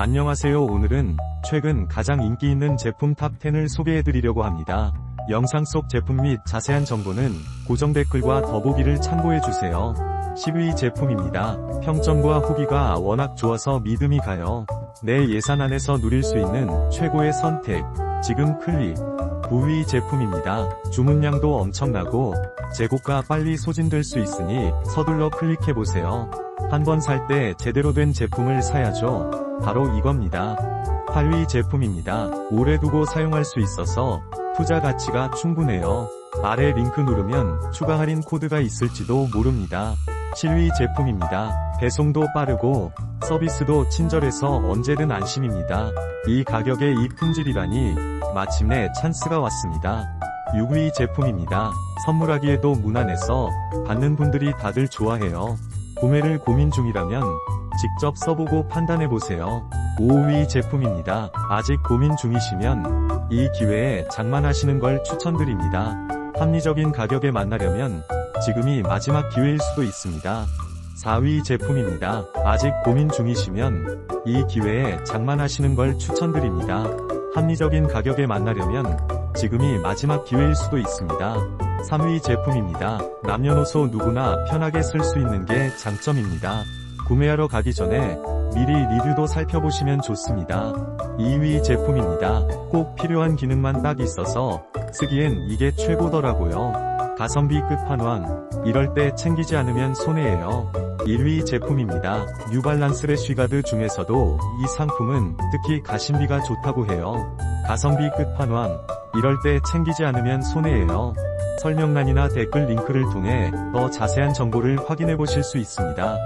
안녕하세요 오늘은 최근 가장 인기 있는 제품 탑10을 소개해드리려고 합니다. 영상 속 제품 및 자세한 정보는 고정 댓글과 더보기를 참고해주세요. 10위 제품입니다. 평점과 후기가 워낙 좋아서 믿음이 가요. 내 예산 안에서 누릴 수 있는 최고의 선택. 지금 클릭. 9위 제품입니다. 주문량도 엄청나고 재고가 빨리 소진될 수 있으니 서둘러 클릭해보세요. 한 번 살 때 제대로 된 제품을 사야죠. 바로 이겁니다. 8위 제품입니다. 오래 두고 사용할 수 있어서 투자 가치가 충분해요. 아래 링크 누르면 추가 할인 코드가 있을지도 모릅니다. 7위 제품입니다. 배송도 빠르고 서비스도 친절해서 언제든 안심입니다. 이 가격에 이 품질이라니 마침내 찬스가 왔습니다. 6위 제품입니다. 선물하기에도 무난해서 받는 분들이 다들 좋아해요. 구매를 고민 중이라면 직접 써보고 판단해보세요. 5위 제품입니다. 아직 고민 중이시면 이 기회에 장만하시는 걸 추천드립니다. 합리적인 가격에 만나려면 지금이 마지막 기회일 수도 있습니다. 4위 제품입니다. 아직 고민 중이시면 이 기회에 장만하시는 걸 추천드립니다. 합리적인 가격에 만나려면 지금이 마지막 기회일 수도 있습니다. 3위 제품입니다. 남녀노소 누구나 편하게 쓸 수 있는 게 장점입니다. 구매하러 가기 전에 미리 리뷰도 살펴보시면 좋습니다. 2위 제품입니다. 꼭 필요한 기능만 딱 있어서 쓰기엔 이게 최고더라고요. 가성비 끝판왕. 이럴 때 챙기지 않으면 손해예요. 1위 제품입니다. 뉴발란스 래쉬가드 중에서도 이 상품은 특히 가심비가 좋다고 해요. 가성비 끝판왕. 이럴 때 챙기지 않으면 손해예요. 설명란이나 댓글 링크를 통해 더 자세한 정보를 확인해 보실 수 있습니다.